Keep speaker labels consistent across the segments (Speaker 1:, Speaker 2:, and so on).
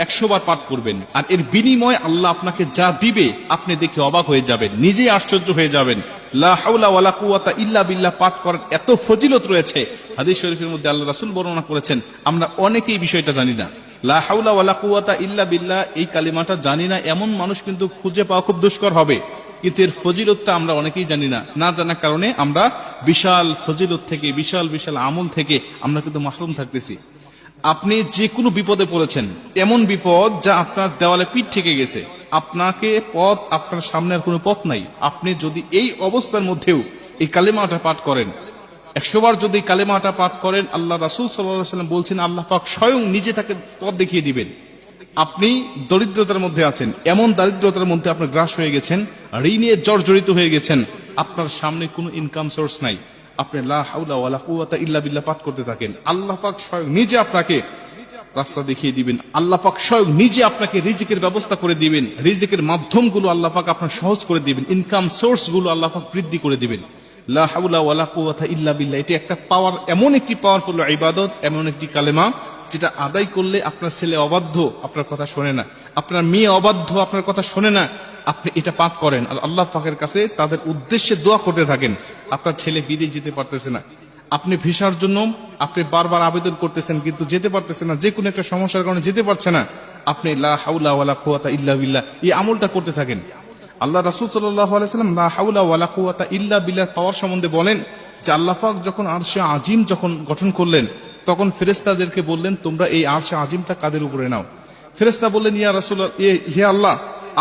Speaker 1: একশো বার পাঠ করবেন। আর এর বিনিময়ে আল্লাহ আপনাকে যা দিবে, আপনি দেখে অবাক হয়ে যাবেন আশ্চর্য হয়ে যাবেন। ইল্লা পাঠ এত ফজিলত রয়েছে। আল্লাহ রাসূল বর্ণনা করেছেন, আমরা অনেকেই বিষয়টা জানি না। লা হাওলা ওয়ালা কুওয়াতা ইল্লা বিল্লাহ, এই কালিমাটা জানি না, এমন মানুষ কিন্তু খুঁজে পাওয়া খুব দুষ্কর হবে। কিন্তু এর ফজিলতটা আমরা অনেকেই জানি না। না জানার কারণে আমরা বিশাল ফজিলত থেকে, বিশাল বিশাল আমল থেকে আমরা কিন্তু মাহরুম থাকতেছি। আপনি যে কোনো বিপদে পড়েছেন, এমন বিপদ যা আপনার দেওয়ালে পিঠ থেকে গেছে। আপনাকে পথ আপনার সামনে আর কোনো পথ নাই। আপনি যদি এই অবস্থার মধ্যেও এই কালেমাটা পাঠ করেন, একশোবার যদি কালেমাটা পাঠ করেন, আল্লাহ রাসুল সাল্লাম বলছেন, আল্লাহ পাক স্বয়ং নিজে তাকে পথ দেখিয়ে দিবেন। আপনি দরিদ্রতার মধ্যে আছেন, এমন দারিদ্রতার মধ্যে আপনার গ্রাস হয়ে গেছেন, ঋণে জর্জরিত হয়ে গেছেন, আপনার সামনে কোনো ইনকাম সোর্স নাই। আপনি ইল্লা বিল্লা পাঠ করতে থাকেন। আল্লাহ পাক স্বয়ং নিজে আপনাকে রাস্তা দেখিয়ে দিবেন। আল্লাহ পাক স্বয়ং নিজে আপনাকে রিজিকের ব্যবস্থা করে দিবেন। রিজিকের মাধ্যমগুলো আল্লাহ পাক আপনার সহজ করে দিবেন। ইনকাম সোর্সগুলো আল্লাহ পাক বৃদ্ধি করে দিবেন। একটা পাওয়ার এমন একটি ইবাদত, এমন একটি কালেমা, যেটা আদায় করলে আপনার ছেলে অবাধ্য, আপনার কথা শোনে না। আপনার মেয়ে অবাধ্য, আপনার কথা শোনে না। আপনি এটা পাঠ করেন। আর আল্লাহ পাকের কাছে তাদের উদ্দেশ্যে দোয়া করতে থাকেন। আপনার ছেলে বিদেশ যেতে পারতেছে না। আপনি ভিসার জন্য, আপনি বারবার আবেদন করতেছেন, কিন্তু যেতে পারতেছেন না। যে কোনো একটা সমস্যার কারণে যেতে পারছে না। আপনি লা হাউলা কুওয়াতা ইল্লা বিল্লাহ। এই আমলটা করতে থাকেন। আল্লাহ রাসুল সাল্লাহ লা হাউলা ইল্লা পাওয়ার সম্বন্ধে বলেন, যে আল্লাহ পাক যখন আরশে আজিম যখন গঠন করলেন, তখন ফেরেস্তাদেরকে বললেন, তোমরা এই আরশে আজিমটা কাদের উপরে নাও? ফেরেস্তা বললেন, ইয়া রাসুল হে আল্লাহ,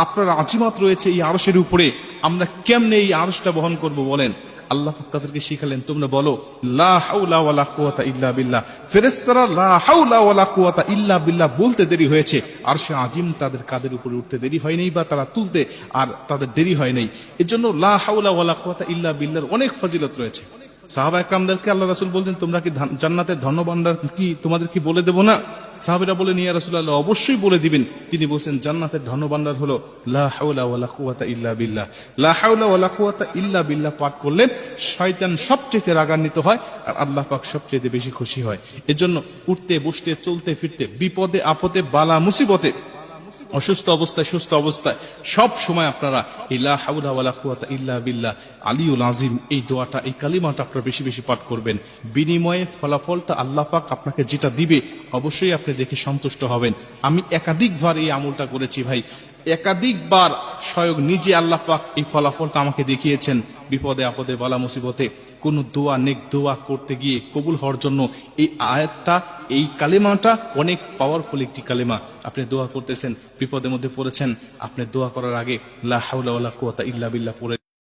Speaker 1: আপনার আজিমাত রয়েছে এই আরশের উপরে, আমরা কেমনে এই আরশটা বহন করব? বলেন আল্লাহ তাদেরকে শিখালেন, তোমরা বলো ইল্লা কুওয়াতা ইল্লা বিল্লাহ বলতে দেরি হয়েছে। আর সে আজিম তাদের কাদের উপরে উঠতে দেরি হয়নি বা তারা তুলতে আর তাদের দেরি হয় নাই। এজন্য লা হাউলা ওয়ালা কুয়াতা ইল্লা বিল্লার অনেক ফজিলত রয়েছে। সাহাবা একরামদেরকে আল্লাহ রাসূল বলছেন, তোমরা কি জান্নাতের ধনভাণ্ডার কি তোমাদের কি বলে দেবো না? সাহাবিরা বলেন রাসুল আল্লাহ অবশ্যই বলে দিবেন। তিনি বলছেন, জান্নাতের ধনভাণ্ডার হলো লা হাওলা ওয়ালা কুওয়াতা ইল্লা বিল্লাহ। লা হাওলা ওয়ালা কুওয়াতা ইল্লা বিল্লাহ পাঠ করলে শয়তান সবচেয়ে রাগান্বিত হয় আর আল্লাহ পাক সবচেয়ে বেশি খুশি হয়। এজন্য উঠতে, বসতে, চলতে, ফিরতে, বিপদে, আপদে, বালা, মুসিবতে অসুস্থ অবস্থায়, সুস্থ অবস্থায়, সব সময় আপনারা ইল্লা হাউলা কুওয়াতা ইল্লা বিল্লাহ, আলিউল আজিম, এই দোয়াটা, এই কালিমাটা আপনারা বেশি বেশি পাঠ করবেন। বিনিময়ে ফলাফলটা আল্লাহ পাক আপনাকে যেটা দিবে, অবশ্যই আপনি দেখে সন্তুষ্ট হবেন। আমি একাধিকবার এই আমলটা করেছি ভাই। একাধিকবার স্বয়ং নিজে আল্লাহ পাক এই ফলাফলটা আমাকে দেখিয়েছেন। বিপদে, আপদে, বলা, মুসিবতে। কোন দোয়া, নেক দোয়া করতে গিয়ে কবুল হওয়ার জন্য এই আয়াতটা, এই কালেমাটা অনেক পাওয়ারফুল একটি কালেমা। আপনি দোয়া করতেছেন, বিপদের মধ্যে পড়েছেন, আপনি দোয়া করার আগে লা কুয়াতা ইল্লা বিল্লাহ পড়ে